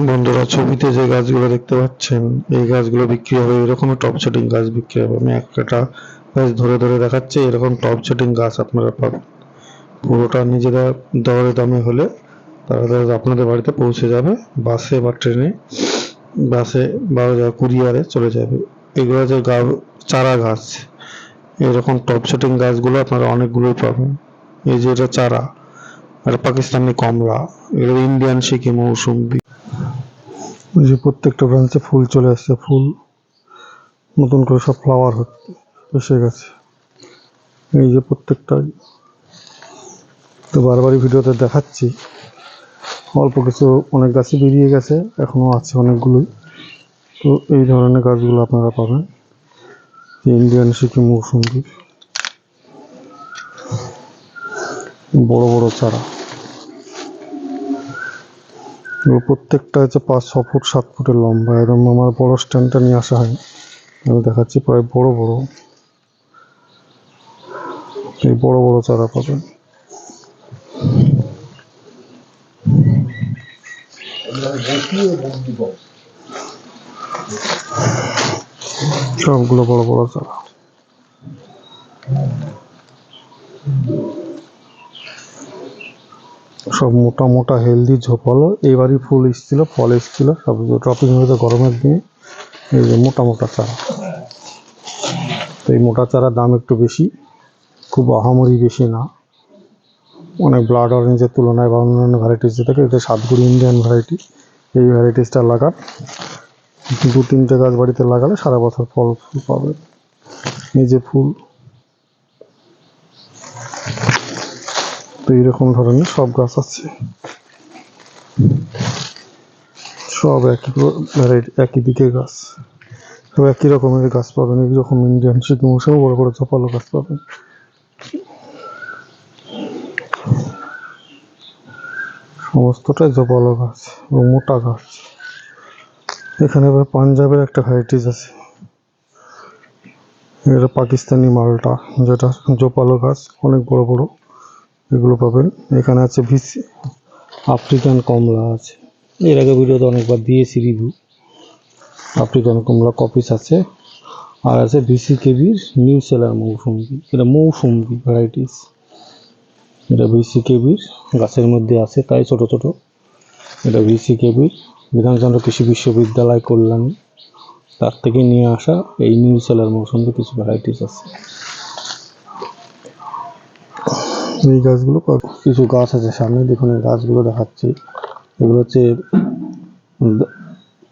বন্ধুরা, ছবিতে যে গাছগুলো দেখতে পাচ্ছেন, এই গাছগুলো বিক্রি হবে এরকম টপ সেটিং গাছ বিক্রি হবে। আমি একটা গাছ ধরে ধরে দেখাচ্ছি, এরকম টপ সেটিং গাছ আপনারা পাবেন। পুরোটা নিজেরা দরে দামে হলে তারা আপনাদের বাড়িতে পৌঁছে যাবে, বাসে বা ট্রেনে, বাসে বা কুরিয়ারে চলে যাবে। এগুলো যে চারা গাছ। এরকম টপ সেটিং গাছগুলো আপনারা অনেকগুলোই পাবেন। এই যে এটা চারা আর পাকিস্তানি কমলা এগুলো ইন্ডিয়ান শিকি মৌসুম্বি যে প্রত্যেকটা ব্রাঞ্চে ফুল চলে আসছে, ফুল নতুন করে সব ফ্লাওয়ার হচ্ছে, এসে গেছে। এই যে প্রত্যেকটাই তো বারবারই ভিডিওতে দেখাচ্ছি। অল্প কিছু অনেক গাছই বেরিয়ে গেছে এখনও আছে অনেকগুলোই। তো এই ধরনের গাছগুলো আপনারা পাবেন। ইন্ডিয়ান সিকিম মৌসুমি বড় বড় চারা। প্রত্যেকটা হচ্ছে পাঁচ, ছ ফুট, সাত ফুটের লম্বা। এরকম আমার বড় স্ট্যান্ডটা নিয়ে আসা হয়। আমি দেখাচ্ছি, প্রায় বড় বড়। এই বড় বড় চারা পাবেন। সবগুলো বড় বড় চারা। সব মোটা মোটা হেলদি ঝোপালো। এবারই ফুল এসেছিল, ফল এসেছিল, সব ড্রপিং হয়েছে গরমের দিনে। এই যে মোটা মোটা চারা। তো এই মোটা চারার দাম একটু বেশি, খুব আহামরি বেশি না। অনেক ব্লাড অরেঞ্জের তুলনায় বা অন্যান্য ভ্যারাইটিস যে থাকে এটা সাতগুড়ি ইন্ডিয়ান ভ্যারাইটি এই ভ্যারাইটিসটা লাগান। দু তিনটে গাছ বাড়িতে লাগালে সারা বছর ফল ফুল পাবে। এই যে ফুল তো এইরকম ধরনের সব গাছ আছে। সব একই ভ্যারাইটি একই দিকে গাছ। সব একই রকমের গাছ পাবেন এইরকম ইন্ডিয়ান সিকিম মৌসুমে বড় বড় চপালো গাছ পাবেন। সমস্তটাই জপালো গাছ এবং মোটা গাছ। এখানে আবার পাঞ্জাবের একটা ভ্যারাইটিস আছে। এটা পাকিস্তানি মালটা, যেটা জোপালো গাছ, অনেক বড় বড়। এগুলো পাবেন। এখানে আছে ভিসি আফ্রিকান কমলা আছে। এর আগে ভিডিওতে অনেকবার দিয়েছি রিভিউ আফ্রিকান কমলা কপিস আছে। আর আছে ভিসি কেবির নিউ সেলার মৌসুমি। এটা মৌসুমি ভ্যারাইটিস এটা ভিসি কেবির গাছের মধ্যে আছে, তাই ছোট ছোট। এটা ভিসি কেবির বিধানচন্দ্র কৃষি বিশ্ববিদ্যালয় কল্যাণ। তার থেকে নিয়ে আসা এই নিউ সেলার মৌসুমি কিছু ভ্যারাইটিস আছে। এই গাছগুলো কিছু গাছ আছে সামনে, দেখুন এই গাছগুলো দেখাচ্ছি। এগুলো হচ্ছে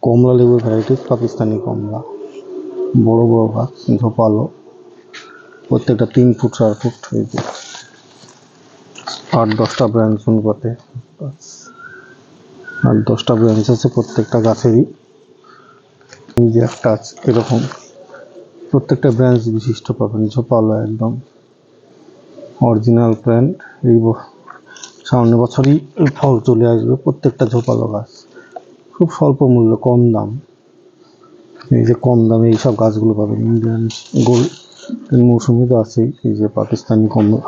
কমলা লেবুর ভ্যারাইটিস পাকিস্তানি কমলা। বড় বড় গাছ ঝোপালো প্রত্যেকটা তিন ফুট, চার ফুট, এই যে। আট, দশটা ব্রাঞ্চ অনুপাতে আট, দশটা ব্রাঞ্চ আছে প্রত্যেকটা গাছেরই। যে একটা এরকম। প্রত্যেকটা ব্রাঞ্চ বিশিষ্ট পাবেন ঝোপালো একদম। অরিজিনাল প্ল্যান্ট এই সামনের বছরই ফল চলে আসবে, প্রত্যেকটা ঝোপালো গাছ। খুব স্বল্প মূল্য, কম দাম। এই যে কম দামে এইসব গাছগুলো পাবেন। ইন্ডিয়ান গোল মৌসুমি তো আছেই, এই যে পাকিস্তানি কমলা।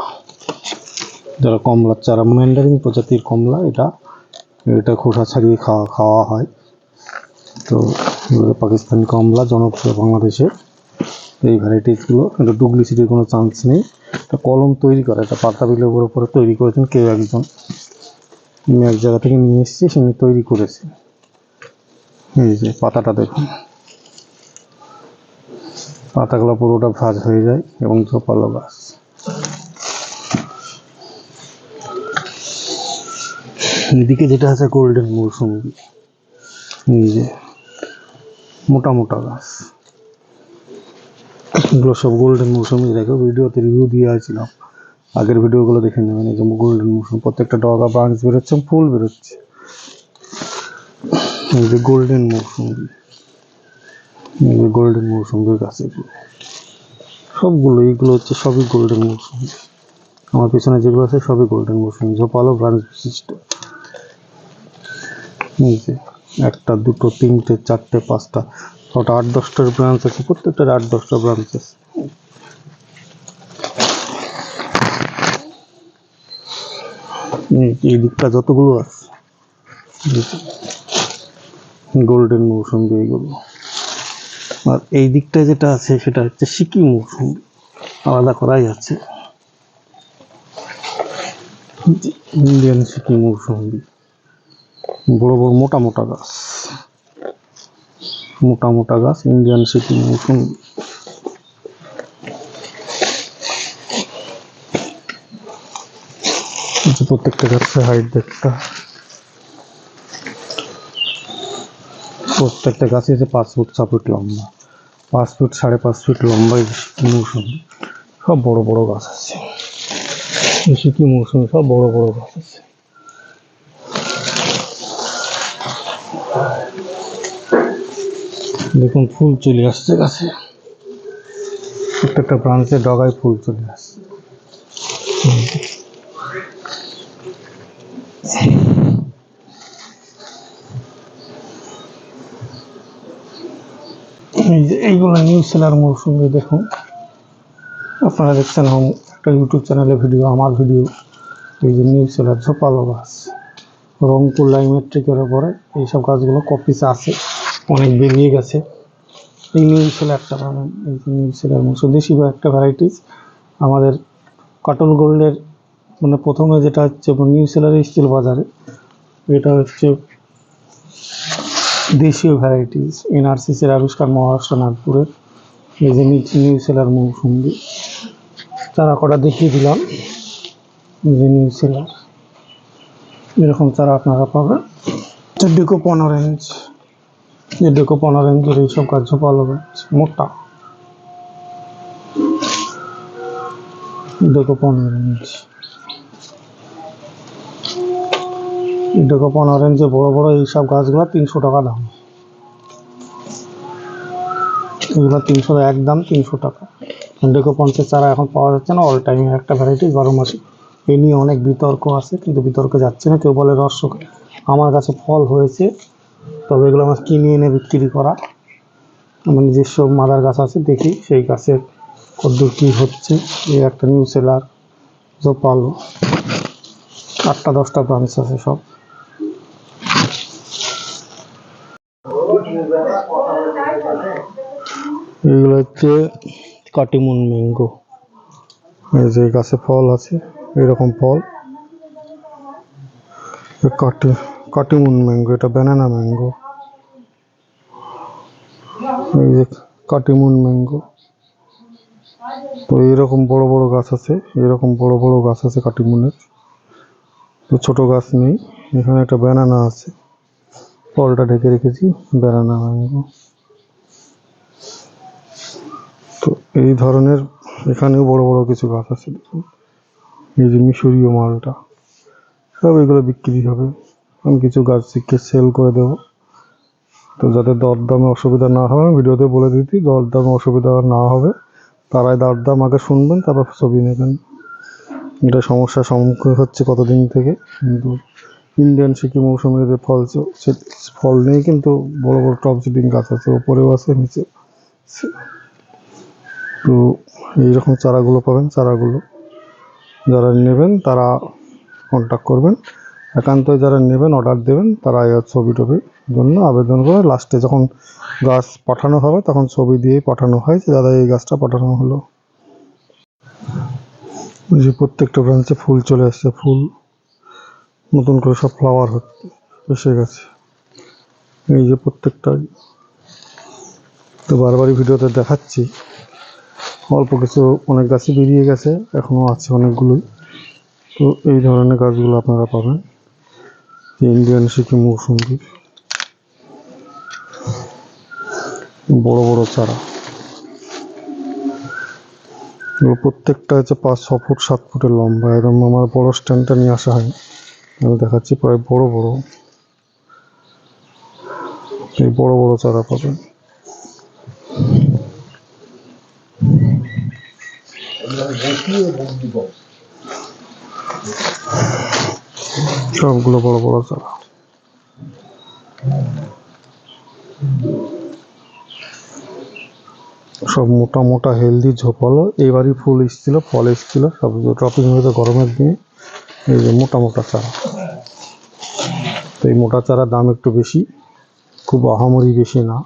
যারা কমলার চারা ম্যান্ডারিন প্রজাতির কমলা, এটা এটা খোসা ছাড়িয়ে খাওয়া খাওয়া হয়। তো পাকিস্তানি কমলা জনপ্রিয় বাংলাদেশে। এই ভ্যারাইটিসগুলো কিন্তু ডুপ্লিসিটির কোনো চান্স নেই। কলম তৈরি করা এটা পাতা বিলের উপরে তৈরি করেছেন কেউ একজন। আমি এক জায়গা থেকে নিয়ে এসেছি, সে তৈরি করেছে। এই যে পাতাটা দেখুন। পাতাগুলো পুরোটা ভাজ হয়ে যায় এবং ঝোপালো গাছ। এদিকে যেটা আছে গোল্ডেন মৌসুমি। এই যে মোটা মোটা গাছ। এগুলো সব গোল্ডেন মৌসুমি দেখো, ভিডিওতে রিভিউ দিয়ে আসছিলাম আগের ভিডিওগুলো দেখে নেবেন, এই যে গোল্ডেন মৌসুম। প্রত্যেকটা ডগা ব্রাঞ্চ বেরোচ্ছে ফুল বেরোচ্ছে। এই যে গোল্ডেন মৌসুমি। এই যে গোল্ডেন মৌসুমির গাছ সবগুলো এইগুলো হচ্ছে সবই গোল্ডেন মৌসুমি। আমার পিছনে যেগুলো আছে, সবই গোল্ডেন মৌসুমি। ঝোপালো ব্রাঞ্চ বিশিষ্ট। একটা, দুটো, তিনটে, চারটে, পাঁচটা। ছটা আট, দশটার ব্রাঞ্চ আছে, প্রত্যেকটার আট, দশটা ব্রাঞ্চ আছে। এই- দিকটা যতগুলো আছে গোল্ডেন মৌসুম্বি এইগুলো আর এই দিকটা যেটা আছে, সেটা হচ্ছে সিকিম মৌসুম্বি আলাদা করাই আছে। ইন্ডিয়ান সিকিম মৌসুম্বি বড় বড় মোটা মোটা গাছ। মোটা মোটা গাছ ইন্ডিয়ান এই যে প্রত্যেকটা গাছের হাইট দেখতে প্রত্যেকটা গাছে আছে পাঁচ ফুট ছ ফুট লম্বা। পাঁচ ফুট, সাড়ে পাঁচ ফুট লম্বা এই মৌসুমি। সব বড় বড় গাছ আছে। এই সিকিম মৌসুমি সব বড় বড় গাছ আছে। দেখুন, ফুল চলে আসছে গাছে। প্রত্যেকটা ব্রাঞ্চে ডগায় ফুল চলে আসছে। এইগুলো নিউজ সেলার মৌসুমি দেখুন। আপনারা দেখছেন একটা ইউটিউব চ্যানেলে ভিডিও, আমার ভিডিও। এই যে নিউজ সেলার ঝোপালো গাছ। রংপুর লাইমেট্রিকের ওপরে এইসব গাছগুলো কপিসে আছে। অনেক বেরিয়ে গেছে। এই সেলারটা পাবেন এই যে নিউজ সেলার মৌসুম দেশি বা একটা ভ্যারাইটিস আমাদের কাটল গোল্ডের মানে প্রথমে যেটা হচ্ছে নিউ সেলার স্টিল বাজারে, এটা হচ্ছে দেশীয় ভ্যারাইটিস এনআরসিসির আবিষ্কার মহারাষ্ট্র, নাগপুরের। এই যে নিউ নিউ সেলার মৌসুম্বি চারা কটা দেখিয়ে দিলাম। যে নিউ সেলার এরকম চারা আপনারা পাবেন। ডেকোপন অরেঞ্জ যে ডেকোপন অরেঞ্জের এইসব গাছ ভালো গাছ মোটা ডেকোপন অরেঞ্জ ডেকোপন অরেঞ্জে বড় বড় এইসব গাছগুলো তিনশো টাকা দাম। এগুলো তিনশো এক দাম তিনশো টাকা। ডেকোপন্সের চারা এখন পাওয়া যাচ্ছে না অল টাইম একটা ভ্যারাইটি বারো মাসে। এই নিয়ে অনেক বিতর্ক আছে, কিন্তু বিতর্কে যাচ্ছে না, কেউ বলে রস। আমার কাছে ফল হয়েছে তবে এগুলো আমার কিনে এনে বিক্রি করা। আমার নিজস্ব মাদার গাছ আছে, দেখি সেই গাছের কদ্দূর কী হচ্ছে। এই একটা নিউ সেলার জোপালো। আটটা, দশটা ব্রাঞ্চ আছে সব। এগুলো হচ্ছে কাটিমুন ম্যাঙ্গো এই যে গাছে ফল আছে, এরকম ফল। কাটি, কাটিমুন ম্যাঙ্গো এটা ব্যানানা ম্যাঙ্গো এই যে কাটিমুন ম্যাঙ্গো। তো এরকম বড় বড় গাছ আছে এরকম বড় বড় গাছ আছে কাটিমুনের। তো ছোট গাছ নেই, এখানে একটা ব্যানানা আছে। ফলটা ঢেকে রেখেছি, ব্যানানা ম্যাঙ্গো। তো এই ধরনের এখানেও বড় বড় কিছু গাছ আছে, দেখুন। এই যে মিশরীয় মালটা, সব এগুলো বিক্রি হবে। আমি কিছু গাছ শিখে সেল করে দেব। তো যাতে দরদামে অসুবিধা না হয়, আমি ভিডিওতে বলে দিতি দরদামে অসুবিধা না হবে। তারাই দরদাম, আগে শুনবেন, তারপর ছবি নেবেন। এটা সমস্যার সম্মুখীন হচ্ছে কতদিন থেকে? কিন্তু ইন্ডিয়ান সিকিম মৌসুমে যে ফল ফল নেই, কিন্তু বড় বড় টপ সিডিং গাছ আছে, ওপরেও আছে, নিচে তো এইরকম চারাগুলো পাবেন, চারাগুলো যারা নেবেন, তারা কন্ট্যাক্ট করবেন। একান্ত যারা নেবেন অর্ডার দেবেন তারা ছবি টবির জন্য আবেদন করে লাস্টে যখন গাছ পাঠানো হবে, তখন ছবি দিয়েই পাঠানো হয় যে, দাদা, এই গাছটা পাঠানো হলো। যে প্রত্যেকটা ব্রাঞ্চে ফুল চলে আসছে, ফুল নতুন করে সব ফ্লাওয়ার হচ্ছে, এসে গেছে। এই যে প্রত্যেকটা তো বারবারই ভিডিওতে দেখাচ্ছি। অল্প কিছু অনেক গাছই বেরিয়ে গেছে এখনও আছে অনেকগুলোই। তো এই ধরনের গাছগুলো আপনারা পাবেন। ইন্ডিয়ান সিকিম মৌসুমি বড় বড় চারা। প্রত্যেকটা হচ্ছে পাঁচ, ছ ফুট, সাত ফুটের লম্বা। একদম আমার বড় স্ট্যান্ডটা নিয়ে আসা হয়। আমি দেখাচ্ছি, প্রায় বড় বড়। এই বড় বড় চারা পাবেন সবগুলো বড় বড় চারা। সব মোটা মোটা হেলদি ঝোপালো। এবারই ফুল এসেছিল, ফল এসেছিল, সব ড্রপিং হয়েছে গরমের দিনে। এই যে মোটা মোটা চারা। তো এই মোটা চারার দাম একটু বেশি, খুব আহামরি বেশি না।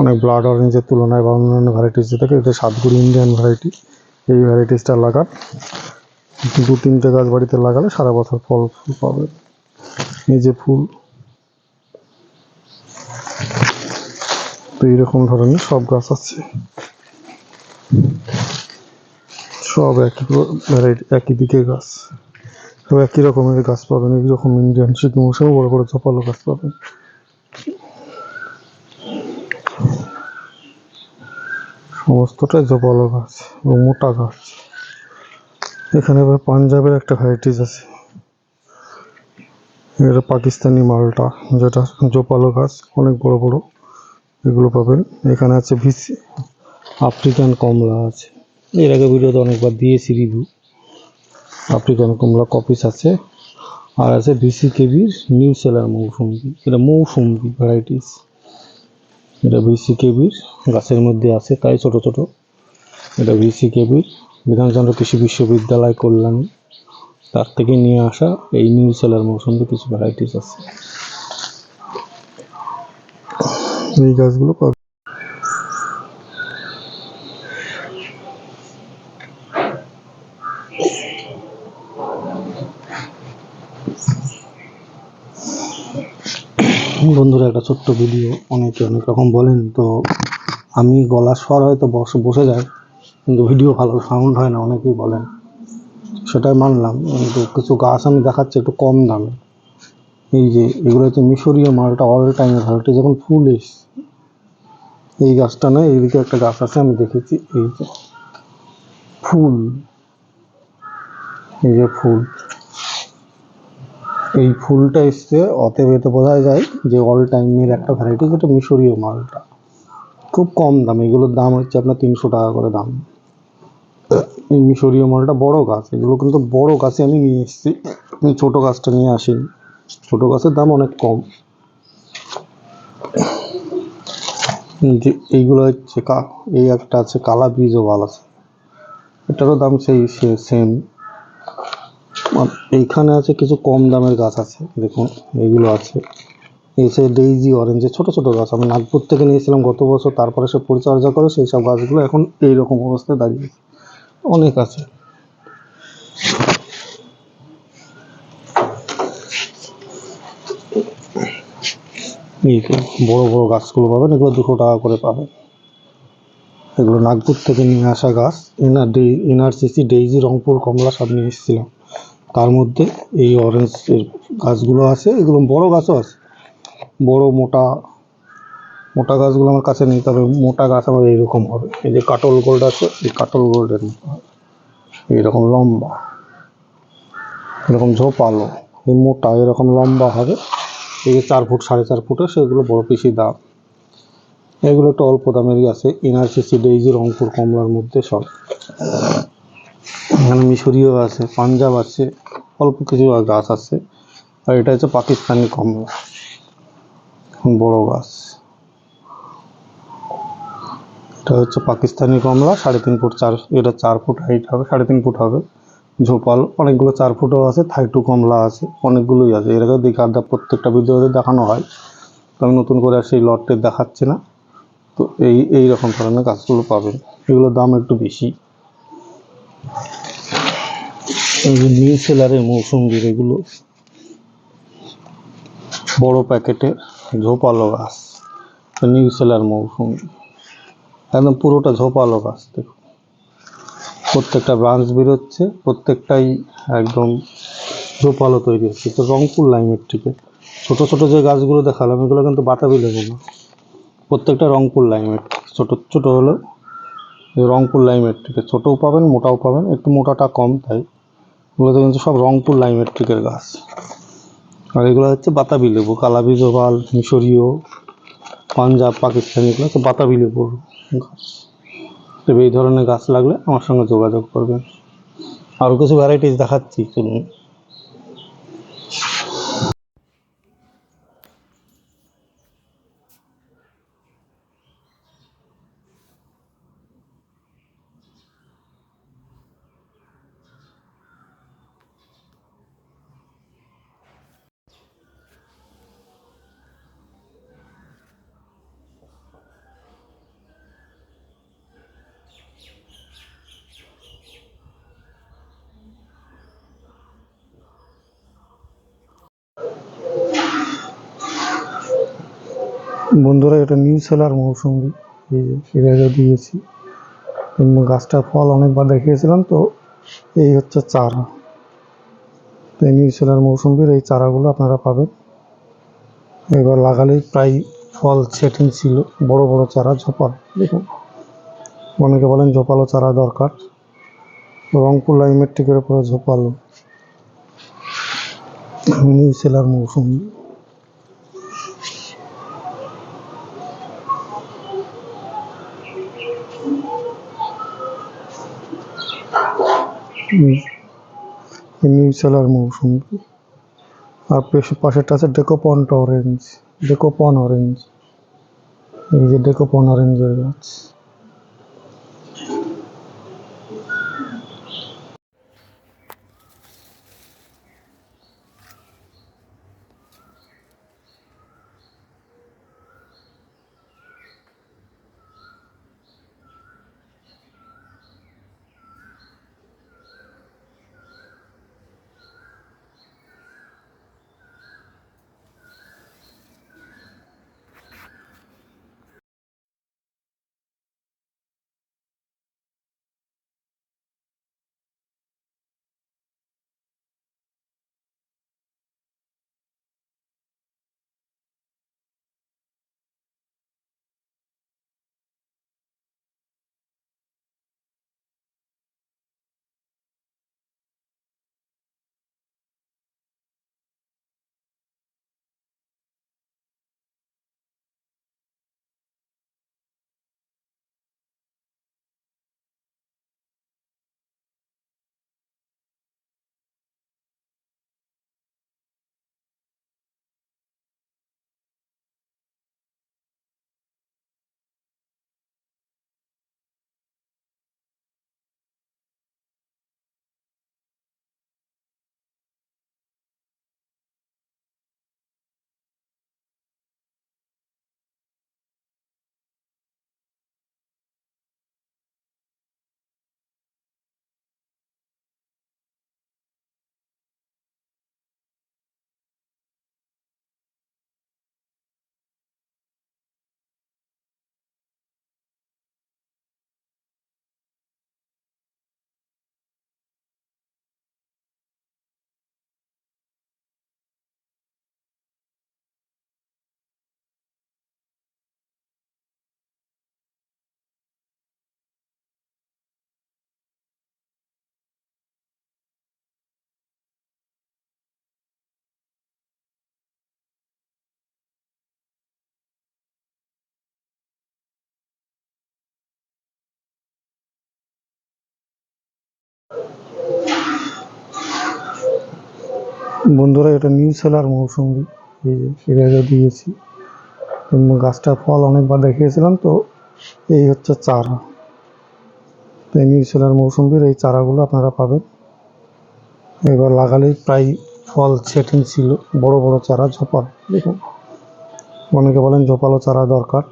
অনেক ব্লাড অরেঞ্জের তুলনায় বা অন্যান্য ভ্যারাইটিস যে থাকে, এটা সাতগুড়ি ইন্ডিয়ান ভ্যারাইটি এই ভ্যারাইটিসটা লাগান। দু তিনটে গাছ বাড়িতে লাগালে সারা বছর ফল ফুল পাবে। এই যে ফুল। তো এইরকম ধরনের সব গাছ আছে। সব একই ভ্যারাইটি একই দিকে গাছ। সব একই রকমের গাছ পাবেন। এইরকম ইন্ডিয়ান সিকিম মৌসুমে বড় বড় ঝোপালো গাছ পাবেন। সমস্তটাই ঝোপালো গাছ এবং মোটা গাছ। এখানে আবার পাঞ্জাবের একটা ভ্যারাইটিস আছে। এটা পাকিস্তানি মালটা, যেটা জোপালো গাছ, অনেক বড় বড়, এগুলো পাবেন। এখানে আছে ভিসি, আফ্রিকান কমলা আছে। এর আগে ভিডিওতে অনেকবার দিয়েছি রিভিউ আফ্রিকান কমলা কপিস আছে। আর আছে ভিসি কেবির নিউ সেলার মৌসুমি। এটা মৌসুমি ভ্যারাইটিস এটা ভিসি কেবির গাছের মধ্যে আছে, তাই ছোট ছোট। এটা ভিসি কেবির বিধানচন্দ্র কৃষি বিশ্ববিদ্যালয় কল্যাণী তার থেকে নিয়ে আসা এই নিউ সেলার মৌসুমি কিছু ভ্যারাইটিস আছে। এই গাছগুলো বন্ধুরা একটা ছোট্ট ভিডিও অনেকে অনেক রকম বলেন তো আমি গলার স্বর হয়তো বসে বসে যায় কিন্তু ভিডিও ভালো সাউন্ড হয় না, অনেকেই বলেন। সেটাই মানলাম, কিন্তু কিছু গাছ আমি দেখাচ্ছি একটু কম দামে। এই যে, এগুলো হচ্ছে মিশরীয় মালটা অল টাইম ভ্যারাইটি যখন ফুল এসছে। এই গাছটা না, এইদিকে একটা গাছ আছে, আমি দেখেছি, এই যে, ফুল। এই যে ফুল। এই ফুলটা এসছে, অতএব এতে বোঝা যায় যে অল টাইমের একটা ভ্যারাইটি যেটা মিশরীয় মালটা। খুব কম দাম। এগুলোর দাম হচ্ছে আপনার তিনশো টাকা করে দাম। এই মিশরীয় মালটা বড় গাছ। এগুলো কিন্তু বড় গাছে আমি নিয়ে এসেছি। ছোট গাছটা নিয়ে আসিনি। ছোট গাছের দাম অনেক কম। যে এইগুলো হচ্ছে এই একটা আছে কালা বীজও ভালো আছে। এটারও দাম সেই সেম এইখানে আছে কিছু কম দামের গাছ আছে। দেখুন, এইগুলো আছে। এসে ডেইজি অরেঞ্জের ছোট ছোট গাছ। আমি নাগপুর থেকে নিয়েছিলাম গত বছর, তারপরে সে পরিচর্যা করে সেই সব গাছগুলো এখন এই রকম অবস্থায় দাঁড়িয়ে অনেক আছে। বড় বড় গাছগুলো পাবেন, এগুলো দুশো টাকা করে পাবেন। এগুলো নাগপুর থেকে নিয়ে আসা গাছ। এনার ডে এনআরসিসি ডেইজি রংপুর, কমলা সব নিয়ে এসেছিলাম। তার মধ্যে এই অরেঞ্জ গাছগুলো আছে, এগুলো বড় গাছও আছে। বড় মোটা মোটা গাছগুলো আমার কাছে নেই, তবে মোটা গাছ আমার এইরকম হবে। এই যে কাটল গোল্ড আছে, এই কাটল গোল্ডের মতো। এইরকম লম্বা, এরকম ঝোপালো, এই মোটা, এরকম লম্বা হবে। এই যে চার ফুট, সাড়ে চার ফুটের, সেগুলো বড় বেশি দাম। এগুলো একটু অল্প দামেরই আছে। এনআরসিসি ডেইজি রংপুর কমলার মধ্যে সব। এখানে মিশরীয় আছে, পাঞ্জাব আছে, অল্প কিছু গাছ আছে। আর এটা হচ্ছে পাকিস্তানি কমলা। বড় গাছ। এটা হচ্ছে পাকিস্তানি কমলা, সাড়ে তিন ফুট চার, এটা চার ফুট হাইট হবে, সাড়ে তিন ফুট হবে। ঝোপাল, অনেকগুলো চার ফুটও আছে থাইটু কমলা আছে, অনেকগুলোই আছে। এর আগেও দেখে আড্ডা প্রত্যেকটা ভিডিওতে দেখানো হয়, তো আমি নতুন করে আর সেই লটটি দেখাচ্ছি না। তো এই এই রকম ধরনের গাছগুলো পাবেন। এগুলোর দাম একটু বেশি। নিউ সেলারের মৌসুম্বির এগুলো, বড় প্যাকেটের ঝোপালো গাছ নিউ সেলার মৌসুমি। একদম পুরোটা ঝোপালো গাছ দেখুন। প্রত্যেকটা ব্রাঞ্চ বেরোচ্ছে, প্রত্যেকটাই একদম ঝোপালো তৈরি হচ্ছে। তো রংপুর লাইমের থেকে ছোটো ছোটো যে গাছগুলো দেখালাম, এগুলো কিন্তু বাতাবি লেবু না। প্রত্যেকটা রংপুর লাইমের ছোটো ছোটো হলো রংপুর লাইমের থেকে। ছোটোও পাবেন, মোটাও পাবেন। একটু মোটাটা কম তাই। এগুলোতে কিন্তু সব রংপুর লাইমেট্রিকের গাছ। আর এগুলো হচ্ছে বাতাবি লেবু, কালাবি জবাল, মিশরীয়, পাঞ্জাব, পাকিস্তান, এগুলো হচ্ছে বাতাবি লেবুর গাছ। তবে এই ধরনের গাছ লাগলে আমার সঙ্গে যোগাযোগ করবেন। আরও কিছু ভ্যারাইটিস দেখাচ্ছি, চলুন। বন্ধুরা, এটা নিউ সেলার মৌসুমি। এই যে এর দিয়েছি। গাছটা ফল অনেকবার দেখিয়েছিলাম তো, এই হচ্ছে চারা। তো এই নিউ সেলার মৌসুমির এই চারাগুলো আপনারা পাবেন। এবার লাগালেই প্রায় ফল সেটিং ছিল, বড় বড় চারা, ঝোপাল। দেখুন, অনেকে বলেন ঝোপালো চারা দরকার। রংপুর লাইমেট্রিকের উপরে ঝোপালো। নিউ সেলার মৌসুমি। নিউ সেলার মৌসুম আর পেশ- পাশেরটা আছে ডেকোপন্ট অরেঞ্জ ডেকোপন অরেঞ্জ এই যে ডেকোপন অরেঞ্জের গাছ। বন্ধুরা এটা নিউ সেলার মৌসুমি। এই যে এর আগে দিয়েছি। উম, গাছটার ফল অনেকবার দেখিয়েছিলাম তো এই হচ্ছে চারা। তো নিউ সেলার মৌসুমির এই চারাগুলো আপনারা পাবেন। এবার লাগালেই প্রায় ফল সেটিং ছিল বড় বড় চারা ঝোপাল। দেখুন অনেকে বলেন ঝোপালো চারা দরকার।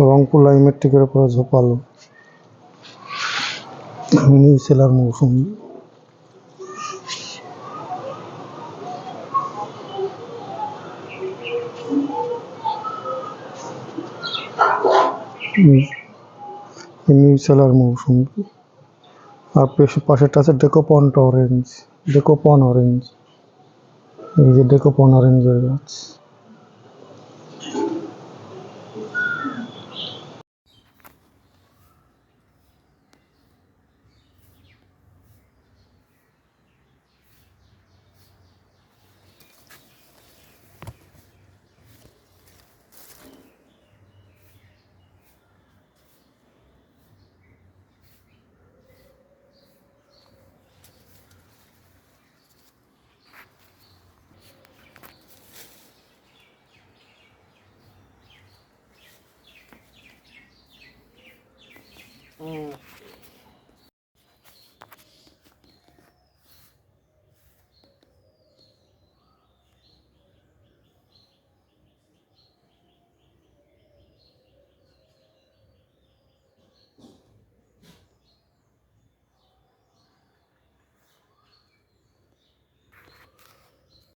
রংপুর লাইমেট্রিকের উপরে ঝোপালো। নিউ সেলার মৌসুমি নিউ সেলার মৌসুমি। আর পেশ- পাশেরটা আছে ডেকোপন্ট অরেঞ্জ ডেকোপন অরেঞ্জ। এই যে ডেকোপন অরেঞ্জের গাছ।